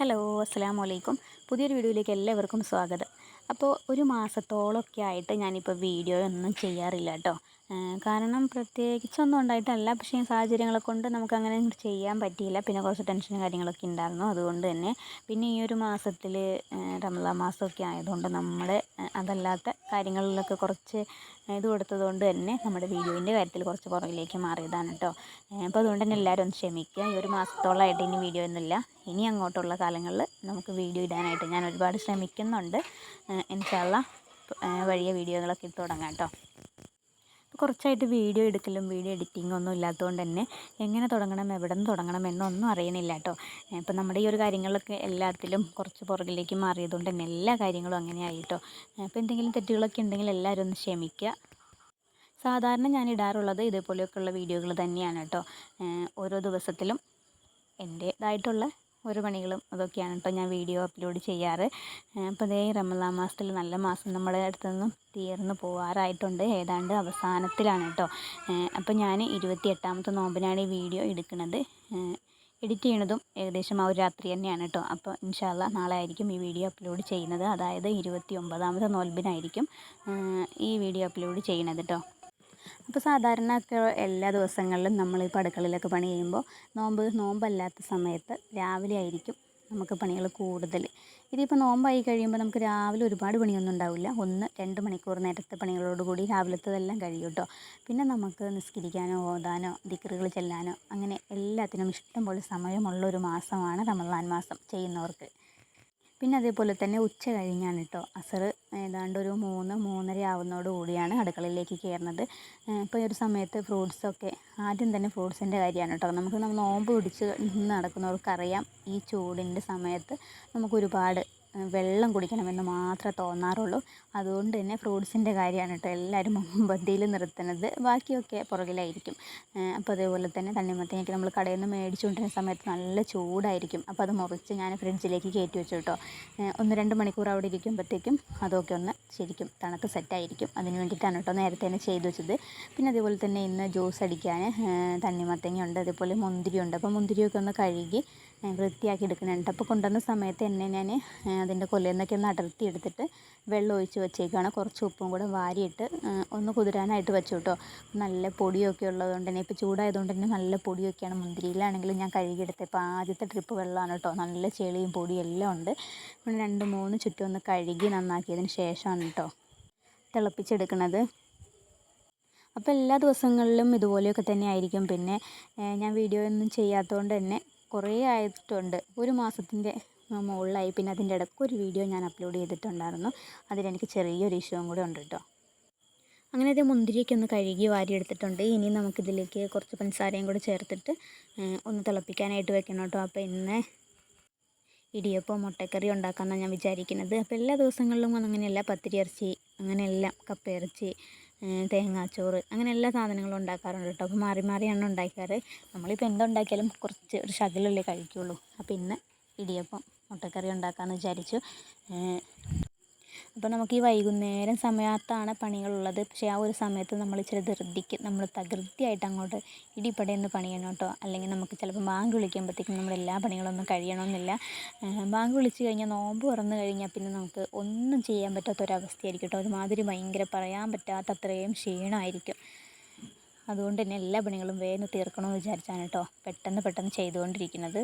Hello അസ്സാം വലൈക്കും പുതിയൊരു വീഡിയോയിലേക്ക് എല്ലാവർക്കും സ്വാഗതം. അപ്പോൾ ഒരു മാസത്തോളമൊക്കെ ആയിട്ട് ഞാനിപ്പോൾ വീഡിയോ ഒന്നും ചെയ്യാറില്ല കേട്ടോ. കാരണം പ്രത്യേകിച്ചൊന്നും ഉണ്ടായിട്ടല്ല. പക്ഷേ സാഹചര്യങ്ങളെ കൊണ്ട് നമുക്ക് അങ്ങനെ ചെയ്യാൻ പറ്റിയില്ല. പിന്നെ കുറച്ച് ടെൻഷനും കാര്യങ്ങളൊക്കെ ഉണ്ടായിരുന്നു. അതുകൊണ്ട് തന്നെ പിന്നെ ഈ ഒരു മാസത്തിൽ റമദാൻ മാസമൊക്കെ ആയതുകൊണ്ട് നമ്മൾ അതല്ലാത്ത കാര്യങ്ങളിലൊക്കെ കുറച്ച് ഇത് കൊടുത്തതുകൊണ്ട് തന്നെ നമ്മുടെ വീഡിയോന്റെ കാര്യത്തിൽ കുറച്ച് പുറകിലേക്ക് മാറിയതാണ് കേട്ടോ അപ്പോൾ അതുകൊണ്ട് തന്നെ എല്ലാവരും ഒന്ന് ക്ഷമിക്കുക. ഈ ഒരു മാസത്തോളമായിട്ട് ഇനി വീഡിയോ ഒന്നുമില്ല. ഇനി അങ്ങോട്ടുള്ള കാലങ്ങളിൽ നമുക്ക് വീഡിയോ ഇടാനായിട്ട് ഞാൻ ഒരുപാട് ശ്രമിക്കുന്നുണ്ട്. എനിക്കുള്ള വഴിയ വീഡിയോകളൊക്കെ തുടങ്ങാം കേട്ടോ കുറച്ചായിട്ട് വീഡിയോ എടുക്കലും വീഡിയോ എഡിറ്റിംഗ് ഒന്നും ഇല്ലാത്തതുകൊണ്ട് തന്നെ എങ്ങനെ തുടങ്ങണം എവിടെ നിന്ന് തുടങ്ങണം എന്നൊന്നും അറിയണില്ല കേട്ടോ. ഇപ്പം നമ്മുടെ ഈ ഒരു കാര്യങ്ങളൊക്കെ എല്ലാത്തിലും കുറച്ച് പുറകിലേക്ക് മാറിയതുകൊണ്ട് തന്നെ എല്ലാ കാര്യങ്ങളും അങ്ങനെ ആയിട്ടോ അപ്പോൾ എന്തെങ്കിലും തെറ്റുകളൊക്കെ ഉണ്ടെങ്കിൽ എല്ലാവരും ഒന്ന് ക്ഷമിക്കുക. സാധാരണ ഞാൻ ഇടാറുള്ളത് ഇതേപോലെയൊക്കെയുള്ള വീഡിയോകൾ തന്നെയാണ് കേട്ടോ. ഓരോ ദിവസത്തിലും എന്റേതായിട്ടുള്ള ഓരോ പണികളും അതൊക്കെയാണ് കേട്ടോ ഞാൻ വീഡിയോ അപ്ലോഡ് ചെയ്യാറ്. അപ്പോൾ ഇതേ റമദാൻ മാസത്തിൽ നല്ല മാസം നമ്മുടെ അടുത്ത് നിന്നും തീർന്നു പോകാറായിട്ടുണ്ട് ഏതാണ്ട് അവസാനത്തിലാണ് കേട്ടോ. അപ്പോൾ ഞാൻ ഇരുപത്തി എട്ടാമത്തെ നോമ്പിനാണ് ഈ വീഡിയോ എടുക്കുന്നത്. എഡിറ്റ് ചെയ്യണതും ഏകദേശം ആ ഒരു രാത്രി തന്നെയാണ് കേട്ടോ. അപ്പോൾ ഇൻഷാല്ല നാളെ ആയിരിക്കും ഈ വീഡിയോ അപ്ലോഡ് ചെയ്യുന്നത്. അതായത് ഇരുപത്തി ഒമ്പതാമത്തെ നോൽബിനായിരിക്കും ഈ വീഡിയോ അപ്ലോഡ് ചെയ്യണത് കേട്ടോ. അപ്പോൾ സാധാരണ എല്ലാ ദിവസങ്ങളിലും നമ്മൾ ഇപ്പോൾ അടുക്കളയിലൊക്കെ പണി ചെയ്യുമ്പോൾ നോമ്പ് നോമ്പല്ലാത്ത സമയത്ത് രാവിലെ ആയിരിക്കും നമുക്ക് പണികൾ കൂടുതൽ. ഇതിപ്പോൾ നോമ്പായി കഴിയുമ്പോൾ നമുക്ക് രാവിലെ ഒരുപാട് പണിയൊന്നും ഉണ്ടാവില്ല. ഒന്ന് രണ്ട് മണിക്കൂർ നേരത്തെ പണികളോട് കൂടി രാവിലത്തേതെല്ലാം കഴിയും കേട്ടോ. പിന്നെ നമുക്ക് നിസ്കരിക്കാനോ ഓതാനോ ദിക്കറുകൾ ചെല്ലാനോ അങ്ങനെ എല്ലാത്തിനും ഇഷ്ടം പോലെ സമയമുള്ള ഒരു മാസമാണ് റമദാൻ മാസം ചെയ്യുന്നവർക്ക്. പിന്നെ അതേപോലെ തന്നെ ഉച്ച കഴിഞ്ഞാണ് കേട്ടോ അസർ ഏതാണ്ട് ഒരു മൂന്ന് മൂന്നര ആവുന്നതോട് കൂടിയാണ് അടുക്കളയിലേക്ക് കയറുന്നത്. ഇപ്പോൾ ഈ ഒരു സമയത്ത് ഫ്രൂട്ട്സൊക്കെ ആദ്യം തന്നെ ഫ്രൂട്ട്സിന്റെ കാര്യമാണ് കേട്ടോ നമുക്ക് നമ്മൾ നോമ്പ് പിടിച്ച് നടക്കുന്നവർക്കറിയാം ഈ ചൂടിന്റെ സമയത്ത് നമുക്ക് ഒരുപാട് വെള്ളം കുടിക്കണമെന്ന് മാത്രമേ തോന്നാറുള്ളൂ. അതുകൊണ്ട് തന്നെ ഫ്രൂട്ട്സിന്റെ കാര്യമാണ് കേട്ടോ എല്ലാവരും മുൻപന്തിയിൽ നിർത്തുന്നത്. ബാക്കിയൊക്കെ പുറകിലായിരിക്കും. അപ്പോൾ അതേപോലെ തന്നെ തണ്ണിമത്തനൊക്കെ നമ്മൾ കടയിൽ നിന്ന് മേടിച്ചുകൊണ്ടിരുന്ന സമയത്ത് നല്ല ചൂടായിരിക്കും. അപ്പോൾ അത് മുറിച്ച് ഞാൻ ഫ്രിഡ്ജിലേക്ക് കയറ്റി വെച്ചു കേട്ടോ. ഒന്ന് രണ്ട് മണിക്കൂർ അവിടെ ഇരിക്കുമ്പോഴത്തേക്കും അതൊക്കെ ഒന്ന് ശരിക്കും തണുത്ത് സെറ്റായിരിക്കും. അതിന് വേണ്ടിയിട്ടാണ് കേട്ടോ നേരത്തെ തന്നെ ചെയ്തു വെച്ചത്. പിന്നെ അതേപോലെ തന്നെ ഇന്ന് ജ്യൂസ് അടിക്കാൻ തണ്ണിമത്തങ്ങ ഉണ്ട് അതേപോലെ മുന്തിരി ഉണ്ട് അപ്പോൾ മുന്തിരിയൊക്കെ ഒന്ന് കഴുകി വൃത്തിയാക്കി എടുക്കുന്നുണ്ട്. അപ്പോൾ കൊണ്ടുവന്ന സമയത്ത് എന്നെ ഞാൻ അതിന്റെ കൊല്ലയിൽ നിന്നൊക്കെ ഒന്ന് അടർത്തി എടുത്തിട്ട് വെള്ളം ഒഴിച്ച് വെച്ചേക്കാണ്. കുറച്ച് ഉപ്പും കൂടെ വാരിയിട്ട് ഒന്ന് കുതിരാനായിട്ട് വെച്ചു കേട്ടോ നല്ല പൊടിയൊക്കെ ഉള്ളതുകൊണ്ട് തന്നെ ഇപ്പോൾ ചൂടായതുകൊണ്ട് തന്നെ നല്ല പൊടിയൊക്കെയാണ് മുന്തിരിയിലാണെങ്കിലും ഞാൻ കഴുകിയെടുത്തത്. ഇപ്പോൾ ആദ്യത്തെ ട്രിപ്പ് വെള്ളമാണ് കേട്ടോ നല്ല ചെളിയും പൊടിയും എല്ലാം ഉണ്ട്. പിന്നെ രണ്ട് മൂന്ന് ചുറ്റും ഒന്ന് കഴുകി നന്നാക്കിയതിന് ശേഷമാണ് കേട്ടോ തിളപ്പിച്ചെടുക്കുന്നത് അപ്പോൾ എല്ലാ ദിവസങ്ങളിലും ഇതുപോലെയൊക്കെ തന്നെ ആയിരിക്കും. പിന്നെ ഞാൻ വീഡിയോ ഒന്നും ചെയ്യാത്തതുകൊണ്ട് തന്നെ കുറേ ആയിട്ടുണ്ട്. ഒരു മാസത്തിന്റെ മുകളിലായി. പിന്നെ അതിന്റെ ഇടയ്ക്ക് ഒരു വീഡിയോ ഞാൻ അപ്ലോഡ് ചെയ്തിട്ടുണ്ടായിരുന്നു. അതിലെനിക്ക് ചെറിയൊരു ഇഷ്യൂവും കൂടെ ഉണ്ട് കേട്ടോ അങ്ങനെ ഇത് മുന്തിരിയൊക്കെ ഒന്ന് കഴുകി വാരിയെടുത്തിട്ടുണ്ട് ഇനി നമുക്കിതിലേക്ക് കുറച്ച് പഞ്ചസാരയും കൂടെ ചേർത്തിട്ട് ഒന്ന് തിളപ്പിക്കാനായിട്ട് വെക്കണം കേട്ടോ അപ്പോൾ ഇന്ന് ഇടിയപ്പം മുട്ടക്കറി ഉണ്ടാക്കാമെന്നാണ് ഞാൻ വിചാരിക്കുന്നത്. അപ്പോൾ എല്ലാ ദിവസങ്ങളിലും അങ്ങനെയല്ല. പത്തിരി ഇറച്ചി അങ്ങനെയെല്ലാം. കപ്പ ഇറച്ചി തേങ്ങാച്ചോറ് അങ്ങനെ എല്ലാ സാധനങ്ങളും ഉണ്ടാക്കാറുണ്ട് കേട്ടോ. അപ്പോൾ മാറി മാറിയാണ് ഉണ്ടാക്കാറ്. നമ്മളിപ്പോൾ എന്തുണ്ടാക്കിയാലും കുറച്ച് ഒരു ശകലമല്ലേ കഴിക്കുകയുള്ളൂ അപ്പോൾ ഇന്ന് ഇടിയപ്പം മുട്ടക്കറി ഉണ്ടാക്കാമെന്ന് വിചാരിച്ചു. അപ്പോൾ നമുക്ക് ഈ വൈകുന്നേരം സമയത്താണ് പണികളുള്ളത്. പക്ഷേ ആ ഒരു സമയത്ത് നമ്മൾ ഇച്ചിരി ധൃതിക്ക് നമ്മൾ തകൃതിയായിട്ട് അങ്ങോട്ട് ഇടിപടയെന്ന് പണിയണം കേട്ടോ. അല്ലെങ്കിൽ നമുക്ക് ചിലപ്പോൾ ബാങ്ക് വിളിക്കുമ്പോഴത്തേക്കും നമ്മൾ എല്ലാ പണികളൊന്നും കഴിയണമെന്നില്ല. ബാങ്ക് വിളിച്ച് കഴിഞ്ഞാൽ നോമ്പ് തുറന്നു കഴിഞ്ഞാൽ പിന്നെ നമുക്ക് ഒന്നും ചെയ്യാൻ പറ്റാത്ത പറ്റാത്തൊരവസ്ഥയായിരിക്കും കേട്ടോ. ഒരുമാതിരി ഭയങ്കര പറയാൻ പറ്റാത്ത അത്രയും ക്ഷീണമായിരിക്കും. അതുകൊണ്ട് തന്നെ എല്ലാ പണികളും വേഗം തീർക്കണമെന്ന് വിചാരിച്ചാണ് കേട്ടോ പെട്ടെന്ന് പെട്ടെന്ന് ചെയ്തുകൊണ്ടിരിക്കുന്നത്.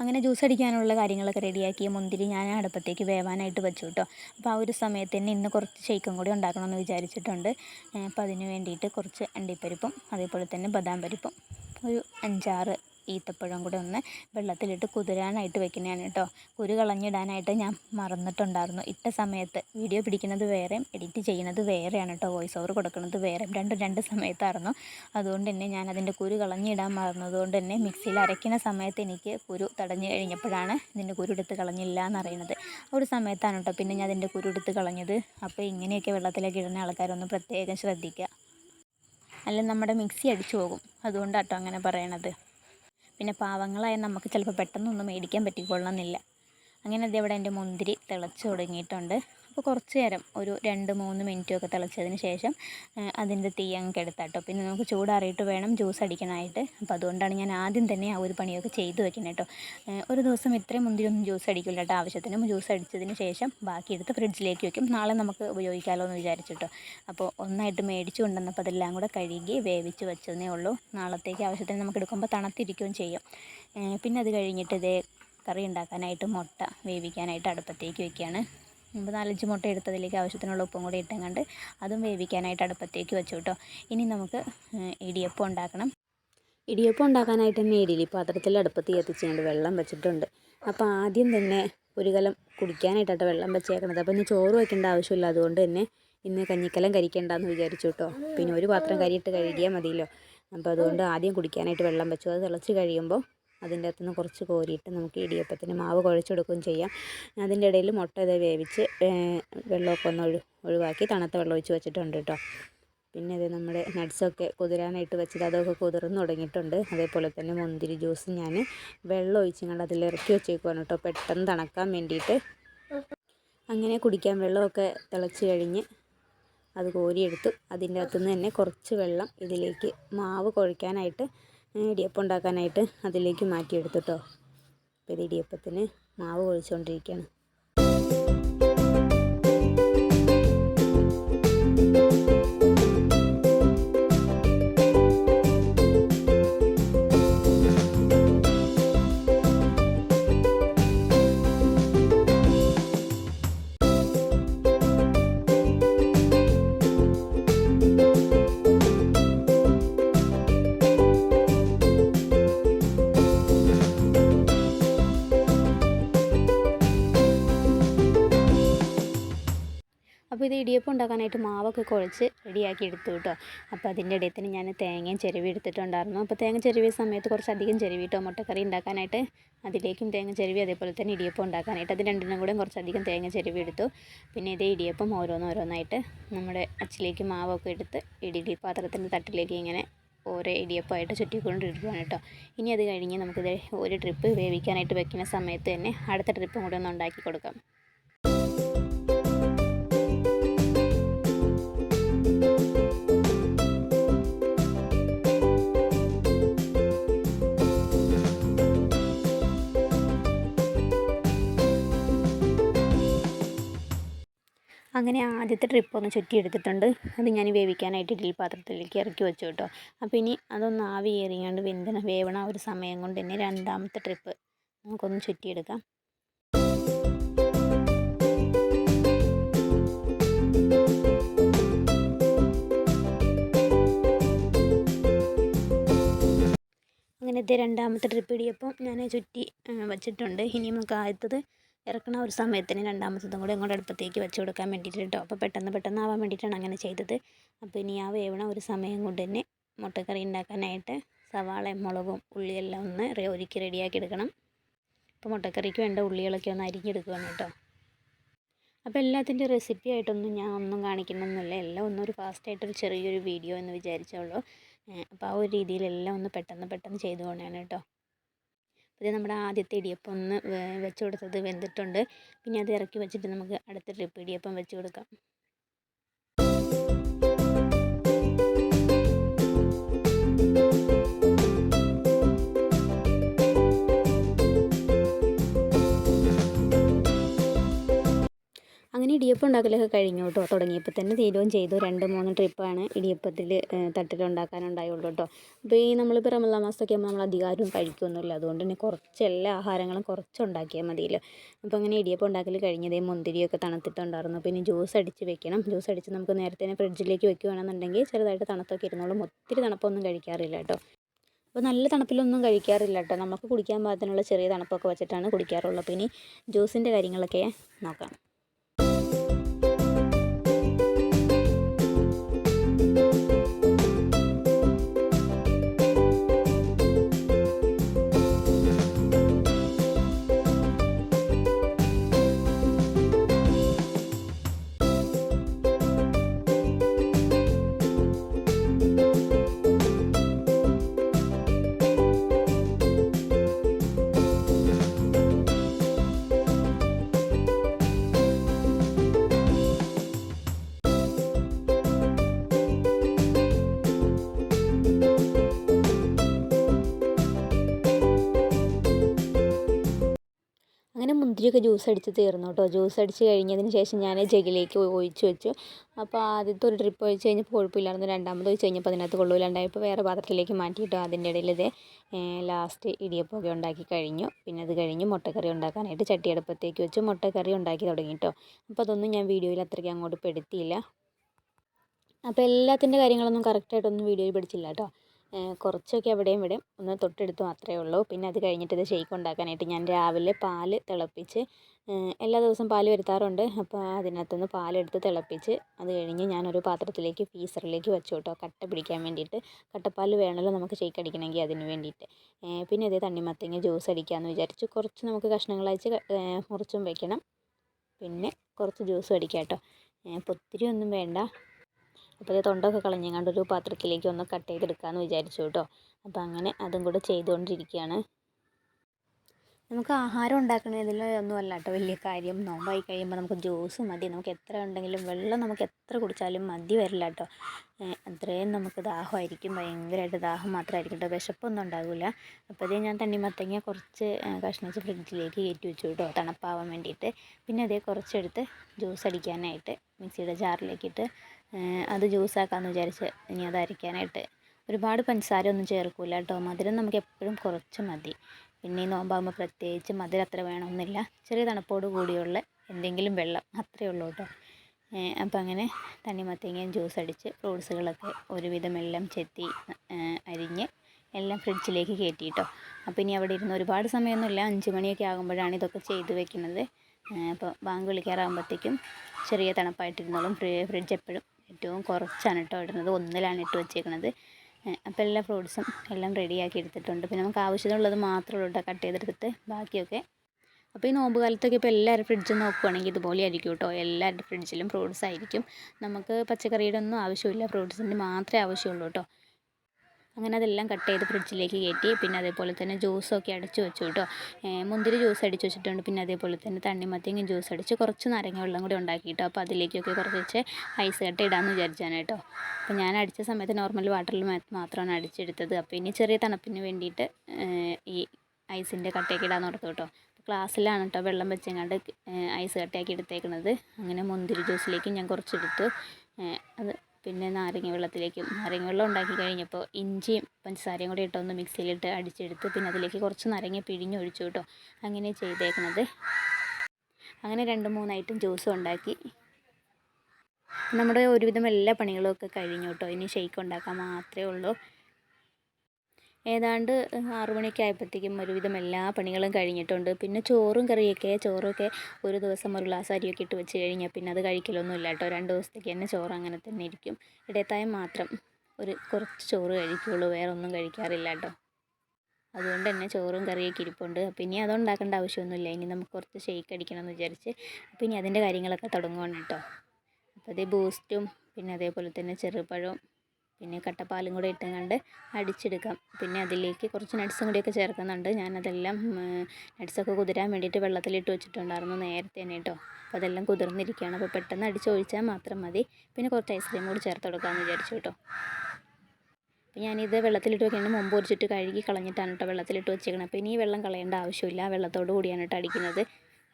അങ്ങനെ ജ്യൂസ് അടിക്കാനുള്ള കാര്യങ്ങളൊക്കെ റെഡിയാക്കി മുന്തിരി ഞാൻ അടുപ്പത്തേക്ക് വേവാനായിട്ട് വെച്ചു കേട്ടോ. അപ്പോൾ ആ ഒരു സമയത്ത് തന്നെ ഇന്ന് കുറച്ച് ഷെയ്ക്കും കൂടി ഉണ്ടാക്കണമെന്ന് വിചാരിച്ചിട്ടുണ്ട്. അപ്പോൾ അതിന് വേണ്ടിയിട്ട് കുറച്ച് അണ്ടിപ്പരിപ്പും അതേപോലെ തന്നെ ബദാം പരിപ്പും ഒരു അഞ്ചാറ് ഈത്തപ്പഴം കൂടെ ഒന്ന് വെള്ളത്തിലിട്ട് കുതിരാനായിട്ട് വെക്കുന്നതാണ് കേട്ടോ. കുരു കളഞ്ഞിടാനായിട്ട് ഞാൻ മറന്നിട്ടുണ്ടായിരുന്നു. ഇട്ട സമയത്ത് വീഡിയോ പിടിക്കുന്നത് വേറെയും എഡിറ്റ് ചെയ്യുന്നത് വേറെയാണ് കേട്ടോ. വോയിസ് ഓവർ കൊടുക്കുന്നത് വേറെ രണ്ടും രണ്ട് സമയത്തായിരുന്നു. അതുകൊണ്ട് തന്നെ ഞാൻ അതിന്റെ കുരു കളഞ്ഞിടാൻ മറന്നതുകൊണ്ട് തന്നെ മിക്സിയിൽ അരയ്ക്കുന്ന സമയത്ത് എനിക്ക് കുരു തടഞ്ഞു കഴിഞ്ഞപ്പോഴാണ് ഇതിന്റെ കുരു എടുത്ത് കളഞ്ഞില്ല എന്നറിയുന്നത്. ഒരു സമയത്താണ് കേട്ടോ പിന്നെ ഞാൻ അതിന്റെ കുരു എടുത്ത് കളഞ്ഞത്. അപ്പോൾ ഇങ്ങനെയൊക്കെ വെള്ളത്തിലേക്ക് ഇടുന്ന ആൾക്കാരൊന്ന് പ്രത്യേകം ശ്രദ്ധിക്കുക. അല്ല നമ്മുടെ മിക്സി അടിച്ചു പോകും. അതുകൊണ്ടാട്ടോ അങ്ങനെ പറയണത്. പിന്നെ പാവങ്ങളായ നമുക്ക് ചിലപ്പോൾ പെട്ടെന്നൊന്നും മേടിക്കാൻ പറ്റിക്കൊള്ളണമെന്നില്ല. അങ്ങനെ അതേ ഇവിടെ എന്റെ മുന്തിരി തിളച്ച് തുടങ്ങിയിട്ടുണ്ട്. അപ്പോൾ കുറച്ച് നേരം ഒരു രണ്ട് മൂന്ന് മിനിറ്റും ഒക്കെ തിളച്ചതിന് ശേഷം അതിന്റെ തീ അങ്ങ് കെടുത്താട്ടോ പിന്നെ നമുക്ക് ചൂടാറിയിട്ട് വേണം ജ്യൂസ് അടിക്കാനായിട്ട്. അപ്പോൾ അതുകൊണ്ടാണ് ഞാൻ ആദ്യം തന്നെ ആ ഒരു പണിയൊക്കെ ചെയ്ത് വെക്കുന്നത് കേട്ടോ. ഒരു ദിവസം ഇത്രയും മുന്തിരിയൊന്നും ജ്യൂസ് അടിക്കില്ല കേട്ടോ. ആവശ്യത്തിന് ജ്യൂസ് അടിച്ചതിന് ശേഷം ബാക്കി എടുത്ത് ഫ്രിഡ്ജിലേക്ക് വെക്കും. നാളെ നമുക്ക് ഉപയോഗിക്കാമല്ലോ എന്ന് വിചാരിച്ചിട്ടോ അപ്പോൾ ഒന്നായിട്ട് മേടിച്ചു കൊണ്ടുവന്നപ്പോൾ അതെല്ലാം കൂടെ കഴുകി വേവിച്ച് വെച്ചതേ ഉള്ളൂ. നാളത്തേക്ക് ആവശ്യത്തിന് നമുക്ക് എടുക്കുമ്പോൾ തണുത്തിരിക്കുകയും ചെയ്യും. പിന്നെ അത് കഴിഞ്ഞിട്ട് ഇതേ കറി ഉണ്ടാക്കാനായിട്ട് മുട്ട വേവിക്കാനായിട്ട് അടുപ്പത്തേക്ക് വെക്കുകയാണ്. മുമ്പ് നാലഞ്ച് മുട്ട എടുത്തതിലേക്ക് ആവശ്യത്തിനുള്ള ഉപ്പും കൂടി ഇട്ടങ്ങണ്ട് അതും വേവിക്കാനായിട്ട് അടുപ്പത്തേക്ക് വെച്ചു കേട്ടോ. ഇനി നമുക്ക് ഇടിയപ്പം ഉണ്ടാക്കണം. ഇടിയപ്പം ഉണ്ടാക്കാനായിട്ട് തന്നെ ഇഡലി പാത്രത്തിൽ അടുപ്പത്ത് കത്തിച്ചുകൊണ്ട് വെള്ളം വെച്ചിട്ടുണ്ട്. അപ്പോൾ ആദ്യം തന്നെ ഒരു കലം കുടിക്കാനായിട്ടാണ് വെള്ളം വെച്ചേക്കണത്. അപ്പോൾ ഇനി ചോറ് വയ്ക്കേണ്ട ആവശ്യമില്ല. അതുകൊണ്ട് തന്നെ ഇന്ന് കഞ്ഞിക്കലം കരിക്കേണ്ടെന്ന് വിചാരിച്ചു കേട്ടോ. പിന്നെ ഒരു പാത്രം കരിയിട്ട് കഴുകിയാൽ മതിയല്ലോ. അപ്പോൾ അതുകൊണ്ട് ആദ്യം കുടിക്കാനായിട്ട് വെള്ളം വെച്ചു. അത് തിളച്ച് കഴിയുമ്പോൾ അതിന്റെ അകത്തുനിന്ന് കുറച്ച് കോരിയിട്ട് നമുക്ക് ഇടിയപ്പത്തിന് മാവ് കുഴച്ചെടുക്കുകയും ചെയ്യാം. അതിന്റെ ഇടയിൽ മുട്ട ഇത് വേവിച്ച് വെള്ളമൊക്കെ ഒന്ന് ഒഴി ഒഴിവാക്കി തണുത്ത വെള്ളം ഒഴിച്ച് വെച്ചിട്ടുണ്ട് കേട്ടോ. പിന്നെ ഇത് നമ്മുടെ നട്ട്സൊക്കെ കുതിരാനായിട്ട് വെച്ചത് അതൊക്കെ കുതിർന്ന് തുടങ്ങിയിട്ടുണ്ട്. അതേപോലെ തന്നെ മുന്തിരി ജ്യൂസ് ഞാൻ വെള്ളം ഒഴിച്ചുകൊണ്ട് അതിൽ ഇറക്കി വെച്ചേക്കുവാണ് കേട്ടോ. പെട്ടെന്ന് തണുക്കാൻ വേണ്ടിയിട്ട്. അങ്ങനെ കുടിക്കാൻ വെള്ളമൊക്കെ തിളച്ച് കഴിഞ്ഞ് അത് കോരിയെടുത്തു. അതിന്റെ അകത്തുനിന്ന് തന്നെ കുറച്ച് വെള്ളം ഇതിലേക്ക് മാവ് കുഴയ്ക്കാനായിട്ട് ഇടിയപ്പം ഉണ്ടാക്കാനായിട്ട് അതിലേക്ക് മാറ്റിയെടുത്തു കേട്ടോ അപ്പോൾ ഇത് ഇടിയപ്പത്തിന് മാവ് ഒഴിച്ചുകൊണ്ടിരിക്കുകയാണ് അപ്പോൾ ഇത് ഇടിയപ്പം ഉണ്ടാക്കാനായിട്ട് മാവൊക്കെ കുഴച്ച് റെഡിയാക്കി എടുത്തു കേട്ടോ. അപ്പോൾ അതിന്റെ ഇടയിൽ തന്നെ ഞാൻ തേങ്ങയും ചെരുവി എടുത്തിട്ടുണ്ടായിരുന്നു. അപ്പോൾ തേങ്ങ ചെരുവിയ സമയത്ത് കുറച്ചധികം ചെരുവി കേട്ടോ മുട്ടക്കറി ഉണ്ടാക്കാനായിട്ട് അതിലേക്കും തേങ്ങ ചെരുവി അതേപോലെ തന്നെ ഇടിയപ്പം ഉണ്ടാക്കാനായിട്ട് അത് രണ്ടിനും കൂടെ കുറച്ചധികം തേങ്ങ ചെരുവി എടുത്തു. പിന്നെ ഇതേ ഇടിയപ്പം ഓരോന്നോരോന്നായിട്ട് നമ്മുടെ അച്ചിലേക്ക് മാവൊക്കെ എടുത്ത് ഇഡലി പാത്രത്തിന്റെ തട്ടിലേക്ക് ഇങ്ങനെ ഓരോ ഇടിയപ്പമായിട്ട് ചുറ്റിക്കൊണ്ടിരിക്കുകയാണ് കേട്ടോ. ഇനി അത് കഴിഞ്ഞ് നമുക്കിത് ഒരു ട്രിപ്പ് വേവിക്കാനായിട്ട് വെക്കുന്ന സമയത്ത് തന്നെ അടുത്ത ട്രിപ്പും കൂടെ ഒന്ന് ഉണ്ടാക്കി കൊടുക്കാം. അങ്ങനെ ആദ്യത്തെ ട്രിപ്പ് ഒന്ന് ചുറ്റി എടുത്തിട്ടുണ്ട് അത് ഞാൻ വേവിക്കാനായിട്ട് ഇഡ്ഡലി പാത്രത്തിലേക്ക് ഇറക്കി വെച്ചു കേട്ടോ. അപ്പോൾ ഇനി അതൊന്ന് ആവി ഏറിയാണ്ട് വെന്തണ വേവണ ഒരു സമയം കൊണ്ട് തന്നെ രണ്ടാമത്തെ ട്രിപ്പ് നമുക്കൊന്ന് ചുറ്റിയെടുക്കാം. അങ്ങനത്തെ രണ്ടാമത്തെ ട്രിപ്പ് ഇടിയപ്പം ഞാൻ ചുറ്റി വച്ചിട്ടുണ്ട്. ഇനി നമുക്ക് ആദ്യത്തത് ഇറക്കണ ഒരു സമയത്തിന് രണ്ടാമത്തതും കൂടി അങ്ങോട്ട് അടുപ്പത്തേക്ക് വെച്ച് കൊടുക്കാൻ വേണ്ടിയിട്ട് കേട്ടോ അപ്പോൾ പെട്ടെന്ന് പെട്ടെന്ന് ആവാൻ വേണ്ടിയിട്ടാണ് അങ്ങനെ ചെയ്തത്. അപ്പോൾ ഇനി ആ വേവണ ഒരു സമയം കൊണ്ട് തന്നെ മുട്ടക്കറി ഉണ്ടാക്കാനായിട്ട് സവാളയും മുളകും ഉള്ളിയെല്ലാം ഒന്ന് ഒരുക്കി റെഡിയാക്കി എടുക്കണം. അപ്പോൾ മുട്ടക്കറിക്ക് വേണ്ട ഉള്ളികളൊക്കെ ഒന്ന് അരിഞ്ഞെടുക്കുകയാണ് കേട്ടോ. അപ്പോൾ എല്ലാത്തിന്റെ റെസിപ്പി ആയിട്ടൊന്നും ഞാൻ ഒന്നും കാണിക്കണമെന്നില്ല എല്ലാം ഒന്നൊരു ഫാസ്റ്റായിട്ടൊരു ചെറിയൊരു വീഡിയോ എന്ന് വിചാരിച്ചോളൂ അപ്പോൾ ആ ഒരു രീതിയിലെല്ലാം ഒന്ന് പെട്ടെന്ന് പെട്ടെന്ന് ചെയ്തു കൊണ്ടാണ് കേട്ടോ. ഇത് നമ്മുടെ ആദ്യത്തെ ഇടിയപ്പം ഒന്ന് വെച്ച് കൊടുത്തത് വെന്തിട്ടുണ്ട്. പിന്നെ അത് ഇറക്കി വെച്ചിട്ട് നമുക്ക് അടുത്ത ട്രിപ്പ് ഇടിയപ്പം വെച്ച് കൊടുക്കാം. അങ്ങനെ ഇടിയപ്പം ഉണ്ടാക്കലൊക്കെ കഴിഞ്ഞു കേട്ടോ തുടങ്ങിയപ്പോൾ തന്നെ തീരുകയും ചെയ്തു. രണ്ട് മൂന്ന് ട്രിപ്പാണ് ഇടിയപ്പത്തിൽ തട്ടിലുണ്ടാക്കാനുണ്ടായുള്ളൂ കേട്ടോ അപ്പോൾ ഈ നമ്മളിപ്പോൾ റമലാ മാസമൊക്കെ ആകുമ്പോൾ നമ്മൾ അധികാരവും കഴിക്കുമൊന്നുമില്ല അതുകൊണ്ട് തന്നെ കുറച്ച് എല്ലാ ആഹാരങ്ങളും കുറച്ച് ഉണ്ടാക്കിയാൽ മതിയല്ലോ. അപ്പോൾ അങ്ങനെ ഇടിയപ്പം ഉണ്ടാക്കൽ കഴിഞ്ഞതേ മുന്തിരിയൊക്കെ തണുത്തിട്ടുണ്ടായിരുന്നു. പിന്നെ ജ്യൂസ് അടിച്ച് വെക്കണം. ജ്യൂസ് അടിച്ച് നമുക്ക് നേരത്തെ തന്നെ ഫ്രിഡ്ജിലേക്ക് വെക്കുകയാണെന്നുണ്ടെങ്കിൽ ചെറുതായിട്ട് തണുത്തൊക്കെ ഇരുന്നോളും. ഒത്തിരി തണുപ്പൊന്നും കഴിക്കാറില്ല കേട്ടോ അപ്പോൾ നല്ല തണുപ്പിലൊന്നും കഴിക്കാറില്ല കേട്ടോ നമുക്ക് കുടിക്കാൻ പാകത്തിനുള്ള ചെറിയ തണുപ്പൊക്കെ വെച്ചിട്ടാണ് കുടിക്കാറുള്ളത് ഇനി ജ്യൂസിന്റെ കാര്യങ്ങളൊക്കെ നോക്കാം. മുന്തിരിയൊക്കെ ജ്യൂസ് അടിച്ച് തീർന്നു കേട്ടോ. ജ്യൂസ് അടിച്ച് കഴിഞ്ഞതിന് ശേഷം ഞാൻ ജഗിലേക്ക് ഒഴിച്ച് വെച്ചു. അപ്പോൾ ആദ്യത്തെ ഒരു ട്രിപ്പ് ഒഴിച്ച് കഴിഞ്ഞപ്പോൾ കുഴപ്പമില്ലായിരുന്നു രണ്ടാമത് ഒഴിച്ച് കഴിഞ്ഞപ്പോൾ അതിനകത്ത് കൊള്ളൂലുണ്ടായപ്പോൾ വേറെ പാത്രത്തിലേക്ക് മാറ്റിയിട്ട് അതിന്റെ ഇടയിൽ ഇത് ലാസ്റ്റ് ഇടിയപ്പമൊക്കെ ഉണ്ടാക്കി കഴിഞ്ഞു. പിന്നെ അത് കഴിഞ്ഞ് മുട്ടക്കറി ഉണ്ടാക്കാനായിട്ട് ചട്ടിയടുപ്പത്തേക്ക് വെച്ച്. മുട്ടക്കറി ഉണ്ടാക്കി തുടങ്ങി കേട്ടോ അപ്പോൾ അതൊന്നും ഞാൻ വീഡിയോയിൽ അത്രയ്ക്ക് അങ്ങോട്ട് പെടുത്തിയില്ല. അപ്പോൾ എല്ലാത്തിന്റെ കാര്യങ്ങളൊന്നും കറക്റ്റായിട്ടൊന്നും വീഡിയോയിൽ പിടിച്ചില്ല കേട്ടോ കുറച്ചൊക്കെ അവിടെയും ഇവിടെയും ഒന്ന് തൊട്ടെടുത്ത് മാത്രമേ ഉള്ളൂ. പിന്നെ അത് കഴിഞ്ഞിട്ട് ഇത് ഷെയ്ക്ക് ഉണ്ടാക്കാനായിട്ട് ഞാൻ രാവിലെ പാൽ തിളപ്പിച്ച് എല്ലാ ദിവസവും പാൽ വരുത്താറുണ്ട്. അപ്പോൾ അതിനകത്തുനിന്ന് പാലെടുത്ത് തിളപ്പിച്ച് അത് കഴിഞ്ഞ് ഞാനൊരു പാത്രത്തിലേക്ക് ഫീസറിലേക്ക് വെച്ചു കേട്ടോ. കട്ട പിടിക്കാൻ വേണ്ടിയിട്ട്. കട്ടപ്പാൽ വേണമല്ലോ നമുക്ക് ഷെയ്ക്ക് അടിക്കണമെങ്കിൽ അതിന് വേണ്ടിയിട്ട്. പിന്നെ ഇതേ തണ്ണിമത്തങ്ങ ജ്യൂസ് അടിക്കാമെന്ന് വിചാരിച്ചു. കുറച്ച് നമുക്ക് കഷ്ണങ്ങളയച്ച് മുറിച്ചും വെക്കണം. പിന്നെ കുറച്ച് ജ്യൂസും അടിക്കാം കേട്ടോ. അപ്പോൾ ഒത്തിരി ഒന്നും വേണ്ട. അപ്പോൾ തൊണ്ടൊക്കെ കളഞ്ഞങ്ങാണ്ട് ഒരു പാത്രത്തിലേക്ക് ഒന്ന് കട്ട് ചെയ്തെടുക്കാമെന്ന് വിചാരിച്ചു കേട്ടോ. അപ്പോൾ അങ്ങനെ അതും കൂടെ ചെയ്തുകൊണ്ടിരിക്കുകയാണ് നമുക്ക് ആഹാരം ഉണ്ടാക്കണതിൽ ഒന്നും അല്ല കേട്ടോ വലിയ കാര്യം. നോമ്പായി കഴിയുമ്പോൾ നമുക്ക് ജ്യൂസ് മതി. നമുക്ക് എത്ര ഉണ്ടെങ്കിലും വെള്ളം നമുക്ക് എത്ര കുടിച്ചാലും മതി വരില്ല കേട്ടോ. അത്രയും നമുക്ക് ദാഹമായിരിക്കും. ഭയങ്കരമായിട്ട് ദാഹം മാത്രമായിരിക്കും കേട്ടോ. വിശപ്പൊന്നും ഉണ്ടാകില്ല അപ്പോൾ അതേ ഞാൻ തണ്ണിമത്തങ്ങ കുറച്ച് കഷ്ണിച്ച് ഫ്രിഡ്ജിലേക്ക് കയറ്റി വെച്ചു കേട്ടോ തണുപ്പാവാൻ വേണ്ടിയിട്ട്. പിന്നെ അതേ കുറച്ചെടുത്ത് ജ്യൂസ് അടിക്കാനായിട്ട് മിക്സിയുടെ ജാറിലേക്കിട്ട് അത് ജ്യൂസാക്കാമെന്ന് വിചാരിച്ച് ഇനി അത് അരയ്ക്കാനായിട്ട്. ഒരുപാട് പഞ്ചസാര ഒന്നും ചേർക്കില്ല കേട്ടോ. മധുരം നമുക്ക് എപ്പോഴും കുറച്ച് മതി. പിന്നെ ഈ നോമ്പാകുമ്പോൾ പ്രത്യേകിച്ച് മധുരം അത്ര വേണമെന്നില്ല. ചെറിയ തണുപ്പോട് കൂടിയുള്ള എന്തെങ്കിലും വെള്ളം അത്രയേ ഉള്ളൂ കേട്ടോ. അപ്പം അങ്ങനെ തണ്ണിമത്തങ്ങയും ജ്യൂസ് അടിച്ച് ഫ്രൂട്ട്സുകളൊക്കെ ഒരുവിധം എല്ലാം ചെത്തി അരിഞ്ഞ് എല്ലാം ഫ്രിഡ്ജിലേക്ക് കയറ്റി കേട്ടോ. അപ്പോൾ ഇനി അവിടെ ഇരുന്ന് ഒരുപാട് സമയമൊന്നുമില്ല. അഞ്ച് മണിയൊക്കെ ആകുമ്പോഴാണ് ഇതൊക്കെ ചെയ്ത് വെക്കുന്നത്. അപ്പോൾ ബാങ്ക് വിളിക്കാറാകുമ്പോഴത്തേക്കും ചെറിയ തണുപ്പായിട്ടിരുന്നോളും. ഫ്രിഡ്ജ് എപ്പോഴും ഏറ്റവും കുറച്ചാണ് കേട്ടോ ഇടുന്നത്. ഒന്നിലാണ് ഇട്ട് വെച്ചേക്കുന്നത് അപ്പോൾ എല്ലാ ഫ്രൂട്ട്സും എല്ലാം റെഡിയാക്കി എടുത്തിട്ടുണ്ട്. പിന്നെ നമുക്ക് ആവശ്യമുള്ളത് മാത്രമേ ഉള്ളൂ കേട്ടോ കട്ട് ചെയ്തെടുത്തിട്ട് ബാക്കിയൊക്കെ. അപ്പോൾ ഈ നോമ്പ് കാലത്തൊക്കെ ഇപ്പോൾ എല്ലാവരും ഫ്രിഡ്ജ് നോക്കുവാണെങ്കിൽ ഇതുപോലെ ആയിരിക്കും കേട്ടോ. എല്ലാവരുടെ ഫ്രിഡ്ജിലും ഫ്രൂട്ട്സ് ആയിരിക്കും. നമുക്ക് പച്ചക്കറിയുടെ ഒന്നും ആവശ്യമില്ല. ഫ്രൂട്ട്സിന്റെ മാത്രമേ ആവശ്യമുള്ളൂ കേട്ടോ. അങ്ങനെ അതെല്ലാം കട്ട് ചെയ്ത് ഫ്രിഡ്ജിലേക്ക് കയറ്റി പിന്നെ അതേപോലെ തന്നെ ജ്യൂസൊക്കെ അടിച്ച് വെച്ചു കേട്ടോ. മുന്തിരി ജ്യൂസ് അടിച്ച് വെച്ചിട്ടുണ്ട്. പിന്നെ അതേപോലെ തന്നെ തണ്ണിമത്തേങ്ങ ജ്യൂസ് അടിച്ച് കുറച്ച് നാരങ്ങ വെള്ളം കൂടി ഉണ്ടാക്കി കേട്ടോ. അപ്പോൾ അതിലേക്കൊക്കെ കുറച്ച് ഐസ് കട്ട ഇടാമെന്ന് വിചാരിച്ചാണ് കേട്ടോ. അപ്പോൾ ഞാൻ അടിച്ച സമയത്ത് നോർമൽ വാട്ടറിൽ മാത്രമാണ് അടിച്ചെടുത്തത്. അപ്പോൾ ഇനി ചെറിയ തണുപ്പിന് വേണ്ടിയിട്ട് ഈ ഐസിന്റെ കട്ടയൊക്കെ ഇടാൻ ഓർത്തു കേട്ടോ. ഗ്ലാസ്സിലാണ് കേട്ടോ വെള്ളം വെച്ചെങ്ങാണ്ട് ഐസ് കട്ടയാക്കി എടുത്തേക്കുന്നത് അങ്ങനെ മുന്തിരി ജ്യൂസിലേക്ക് ഞാൻ കുറച്ചെടുത്തു അത് പിന്നെ നാരങ്ങ വെള്ളത്തിലേക്ക് നാരങ്ങ വെള്ളം ഉണ്ടാക്കി കഴിഞ്ഞപ്പോൾ ഇഞ്ചിയും പഞ്ചസാരയും കൂടി ഇട്ടൊന്ന് മിക്സിയിലിട്ട് അടിച്ചെടുത്ത് പിന്നെ അതിലേക്ക് കുറച്ച് നാരങ്ങ പിഴിഞ്ഞൊഴിച്ചു കേട്ടോ. അങ്ങനെ ചെയ്തേക്കുന്നത് അങ്ങനെ രണ്ട് മൂന്ന് ഐറ്റം ജ്യൂസും ഉണ്ടാക്കി. നമ്മുടെ ഒരുവിധം എല്ലാ പണികളും ഒക്കെ കഴിഞ്ഞു കേട്ടോ. ഇനി ഷെയ്ക്ക് ഉണ്ടാക്കാൻ മാത്രമേ ഉള്ളൂ. ഏതാണ്ട് ആറു മണിയൊക്കെ ആയപ്പോഴത്തേക്കും ഒരുവിധം എല്ലാ പണികളും കഴിഞ്ഞിട്ടുണ്ട്. പിന്നെ ചോറും കറിയൊക്കെ ചോറൊക്കെ ഒരു ദിവസം ഒരു ഗ്ലാസ് അരിയൊക്കെ ഇട്ട് വെച്ച് കഴിഞ്ഞാൽ പിന്നെ അത് കഴിക്കലൊന്നും ഇല്ല കേട്ടോ. രണ്ട് ദിവസത്തേക്ക് തന്നെ ചോറ് അങ്ങനെ തന്നെ ഇരിക്കും. ഇടയത്തായം മാത്രം ഒരു കുറച്ച് ചോറ് കഴിക്കുകയുള്ളൂ വേറെ ഒന്നും കഴിക്കാറില്ല കേട്ടോ. അതുകൊണ്ട് തന്നെ ചോറും കറിയൊക്കെ ഇരിപ്പുണ്ട്. അപ്പോൾ ഇനി അതുണ്ടാക്കേണ്ട ആവശ്യമൊന്നുമില്ല. ഇനി നമുക്ക് കുറച്ച് ഷെയ്ക്ക് അടിക്കണം എന്ന് വിചാരിച്ച് അപ്പോൾ ഇനി അതിന്റെ കാര്യങ്ങളൊക്കെ തുടങ്ങുകയാണ് കേട്ടോ. അപ്പോൾ അതേ ബൂസ്റ്റും പിന്നെ അതേപോലെ തന്നെ ചെറുപഴവും പിന്നെ കട്ടപ്പാലും കൂടെ ഇട്ടങ്ങാണ്ട് അടിച്ചെടുക്കാം. പിന്നെ അതിലേക്ക് കുറച്ച് നട്ട്സും കൂടിയൊക്കെ ചേർക്കുന്നുണ്ട്. ഞാനതെല്ലാം നട്ട്സൊക്കെ കുതിരാൻ വേണ്ടിയിട്ട് വെള്ളത്തിലിട്ട് വെച്ചിട്ടുണ്ടായിരുന്നു നേരത്തെ തന്നെ കേട്ടോ അപ്പോൾ അതെല്ലാം കുതിർന്നിരിക്കുകയാണ്. അപ്പോൾ പെട്ടെന്ന് അടിച്ചൊഴിച്ചാൽ മാത്രം മതി. പിന്നെ കുറച്ച് ഐസ്ക്രീം കൂടി ചേർത്ത് കൊടുക്കാമെന്ന് വിചാരിച്ചു കേട്ടോ അപ്പോൾ ഞാനിത് വെള്ളത്തിലിട്ട് വെക്കുന്നതിന് മുമ്പ് ഒരിച്ചിട്ട് കഴുകി കളഞ്ഞിട്ടാണ് കേട്ടോ വെള്ളത്തിലിട്ട് വെച്ചേക്കണം അപ്പോൾ ഇനി വെള്ളം കളയേണ്ട ആവശ്യമില്ല. വെള്ളത്തോട് കൂടിയാണ് കേട്ടോ അടിക്കുന്നത്.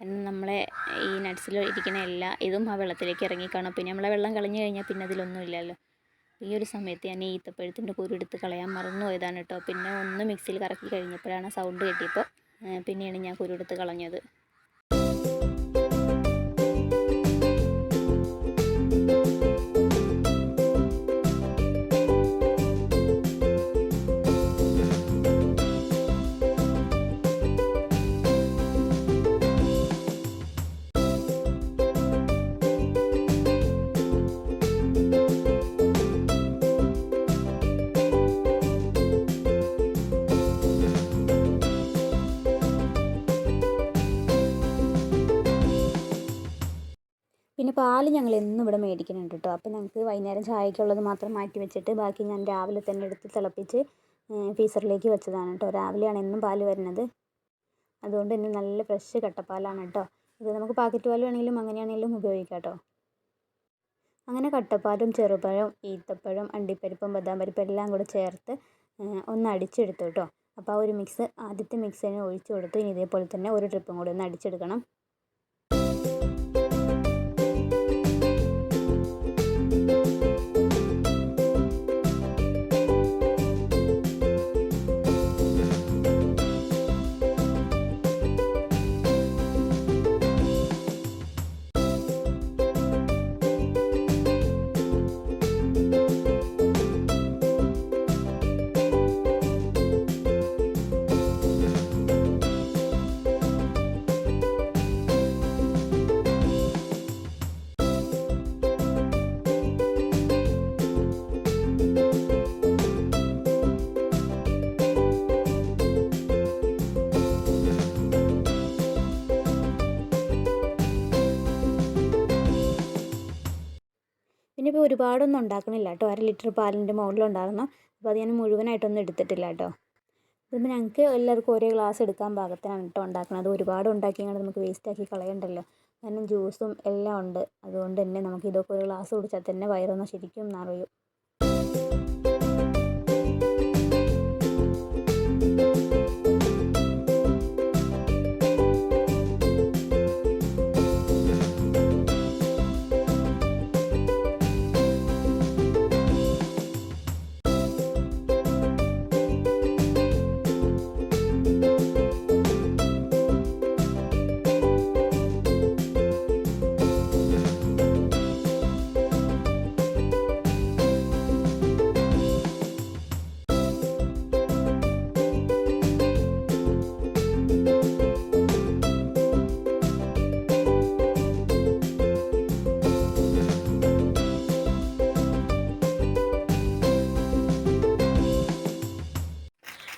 കാരണം നമ്മളെ ഈ നട്ട്സിൽ ഇരിക്കുന്ന എല്ലാ ഇതും ആ വെള്ളത്തിലേക്ക് ഇറങ്ങിക്കാണും പിന്നെ നമ്മളെ വെള്ളം കളഞ്ഞു കഴിഞ്ഞാൽ പിന്നെ അതിലൊന്നും ഇല്ലല്ലോ. ഈ ഒരു സമയത്ത് ഞാൻ ഈത്തപ്പഴത്തിന്റെ കുരു എടുത്ത് കളയാൻ മറന്നു പോയതാണ് കേട്ടോ. പിന്നെ ഒന്ന് മിക്സിയിൽ കറക്കി കഴിഞ്ഞപ്പോഴാണ് സൗണ്ട് കിട്ടിയപ്പോൾ പിന്നെയാണ് ഞാൻ കുരു എടുത്ത് കളഞ്ഞത്. പാൽ ഞങ്ങൾ എന്നും ഇവിടെ മേടിക്കുന്നുണ്ട് കേട്ടോ. അപ്പോൾ ഞങ്ങൾക്ക് വൈകുന്നേരം ചായക്കുള്ളത് മാത്രം മാറ്റി വെച്ചിട്ട് ബാക്കി ഞാൻ രാവിലെ തന്നെ എടുത്ത് തിളപ്പിച്ച് ഫീസറിലേക്ക് വെച്ചതാണ് കേട്ടോ. രാവിലെയാണ് എന്നും പാൽ വരുന്നത്. അതുകൊണ്ട് തന്നെ നല്ല ഫ്രഷ് കട്ടപ്പാലാണ് കേട്ടോ. ഇത് നമുക്ക് പാക്കറ്റ് പാൽ വേണമെങ്കിലും അങ്ങനെയാണെങ്കിലും ഉപയോഗിക്കാം കേട്ടോ. അങ്ങനെ കട്ടപ്പാലും ചെറുപഴം ഈത്തപ്പഴം അണ്ടിപ്പരിപ്പും ബദാം പരിപ്പും എല്ലാം കൂടെ ചേർത്ത് ഒന്ന് അടിച്ചെടുത്തു കേട്ടോ. അപ്പോൾ ആ ഒരു മിക്സ് ആദ്യത്തെ മിക്സ് തന്നെ ഒഴിച്ച് കൊടുത്തു. ഇനി ഇതേപോലെ തന്നെ ഒരു ട്രിപ്പും കൂടി ഒന്ന് അടിച്ചെടുക്കണം. ഇപ്പോൾ ഒരുപാടൊന്നും ഉണ്ടാക്കണില്ല കേട്ടോ. അര ലിറ്റർ പാലിന്റെ മുകളിലുണ്ടായിരുന്നു അപ്പോൾ അത് ഞാൻ മുഴുവനായിട്ടൊന്നും എടുത്തിട്ടില്ല കേട്ടോ. ഇതിപ്പോൾ ഞങ്ങൾക്ക് എല്ലാവർക്കും ഒരേ ഗ്ലാസ് എടുക്കാൻ പാകത്തിനാണ് കേട്ടോ ഉണ്ടാക്കുന്നത് ഒരുപാട് ഉണ്ടാക്കി ഉണ്ടാക്കിയാൽ നമുക്ക് വേസ്റ്റാക്കി കളയണ്ടല്ലോ. കാരണം ജ്യൂസും എല്ലാം ഉണ്ട്. അതുകൊണ്ട് തന്നെ നമുക്ക് ഇതൊക്കെ ഒരു ഗ്ലാസ് കുടിച്ചാൽ തന്നെ വയറൊന്ന് ശരിക്കും നിറയും.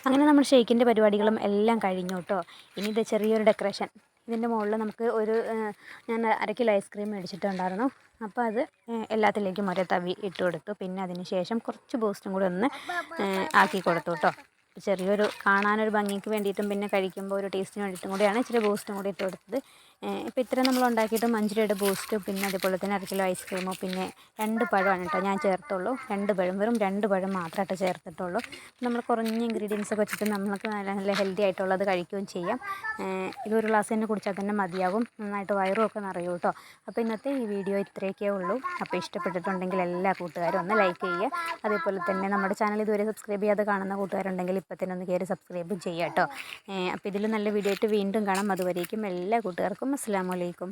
അങ്ങനെ നമ്മൾ ഷെയ്ക്കിന്റെ പരിപാടികളും എല്ലാം കഴിഞ്ഞു കേട്ടോ. ഇനി ഇത് ചെറിയൊരു ഡെക്കറേഷൻ ഇതിന്റെ മുകളിൽ നമുക്ക് ഒരു ഞാൻ അര കിലോ ഐസ്ക്രീം മേടിച്ചിട്ടുണ്ടായിരുന്നു. അപ്പോൾ അത് എല്ലാത്തിലേക്കും ഒരേ തവി ഇട്ട് കൊടുത്തു. പിന്നെ അതിന് ശേഷം കുറച്ച് ബൂസ്റ്റും കൂടി ഒന്ന് ആക്കി കൊടുത്തു കേട്ടോ. ചെറിയൊരു കാണാനൊരു ഭംഗിക്ക് വേണ്ടിയിട്ടും പിന്നെ കഴിക്കുമ്പോൾ ഒരു ടേസ്റ്റിന് വേണ്ടിയിട്ടും കൂടിയാണ് ഇച്ചിരി ബൂസ്റ്റും കൂടി ഇട്ട് കൊടുത്തത്. ഇപ്പോൾ ഇത്ര നമ്മൾ ഉണ്ടാക്കിയിട്ട് അഞ്ച് ബൂസ്റ്റ് പിന്നെ അതുപോലെ തന്നെ അര കിലോ ഐസ്ക്രീമോ പിന്നെ രണ്ട് പഴമാണ് കേട്ടോ ഞാൻ ചേർത്തുള്ളൂ. രണ്ട് പഴം വെറും രണ്ട് പഴം മാത്രമായിട്ട് ചേർത്തിട്ടുള്ളൂ. നമ്മൾ കുറഞ്ഞ ഇൻഗ്രീഡിയൻസ് ഒക്കെ വെച്ചിട്ട് നമുക്ക് നല്ല നല്ല ഹെൽത്തി ആയിട്ടുള്ളത് കഴിക്കുകയും ചെയ്യാം. ഇതൊരു ഗ്ലാസ് തന്നെ കുടിച്ചാൽ തന്നെ മതിയാവും. നന്നായിട്ട് വയറും ഒക്കെ നിറയും കേട്ടോ. അപ്പോൾ ഇന്നത്തെ ഈ വീഡിയോ ഇത്രയൊക്കെ ഉള്ളൂ. അപ്പോൾ ഇഷ്ടപ്പെട്ടിട്ടുണ്ടെങ്കിൽ എല്ലാ കൂട്ടുകാരും ഒന്ന് ലൈക്ക് ചെയ്യുക. അതേപോലെ തന്നെ നമ്മുടെ ചാനൽ ഇതുവരെ സബ്സ്ക്രൈബ് ചെയ്യാതെ കാണുന്ന കൂട്ടുകാരുണ്ടെങ്കിൽ ഇപ്പം തന്നെ ഒന്ന് കയറി സബ്സ്ക്രൈബും ചെയ്യാം കേട്ടോ. അപ്പോൾ ഇതിൽ നല്ല വീഡിയോ ആയിട്ട് വീണ്ടും കാണാം. അതുവരേക്കും എല്ലാ കൂട്ടുകാർക്കും അസ്സാം വലൈക്കും